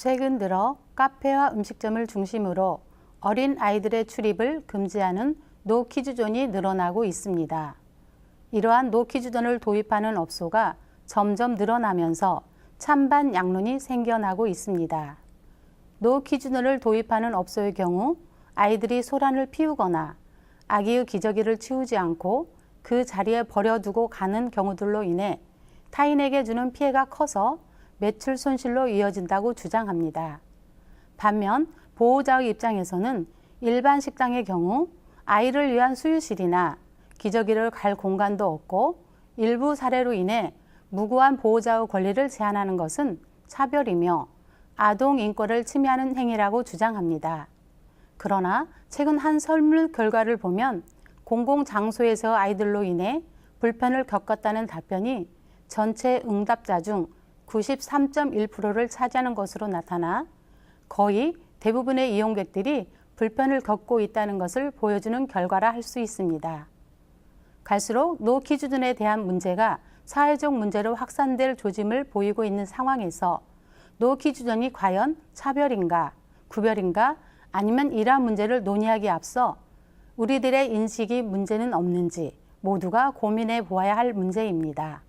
최근 들어 카페와 음식점을 중심으로 어린 아이들의 출입을 금지하는 노키즈존이 늘어나고 있습니다. 이러한 노키즈존을 도입하는 업소가 점점 늘어나면서 찬반 양론이 생겨나고 있습니다. 노키즈존을 도입하는 업소의 경우 아이들이 소란을 피우거나 아기의 기저귀를 치우지 않고 그 자리에 버려두고 가는 경우들로 인해 타인에게 주는 피해가 커서 매출 손실로 이어진다고 주장합니다. 반면 보호자의 입장에서는 일반 식당의 경우 아이를 위한 수유실이나 기저귀를 갈 공간도 없고 일부 사례로 인해 무고한 보호자의 권리를 제한하는 것은 차별이며 아동 인권을 침해하는 행위라고 주장합니다. 그러나 최근 한 설문 결과를 보면 공공 장소에서 아이들로 인해 불편을 겪었다는 답변이 전체 응답자 중 93.1%를 차지하는 것으로 나타나 거의 대부분의 이용객들이 불편을 겪고 있다는 것을 보여주는 결과라 할 수 있습니다. 갈수록 노키즈존에 대한 문제가 사회적 문제로 확산될 조짐을 보이고 있는 상황에서 노키즈존이 과연 차별인가, 구별인가, 아니면 이러한 문제를 논의하기에 앞서 우리들의 인식이 문제는 없는지 모두가 고민해 보아야 할 문제입니다.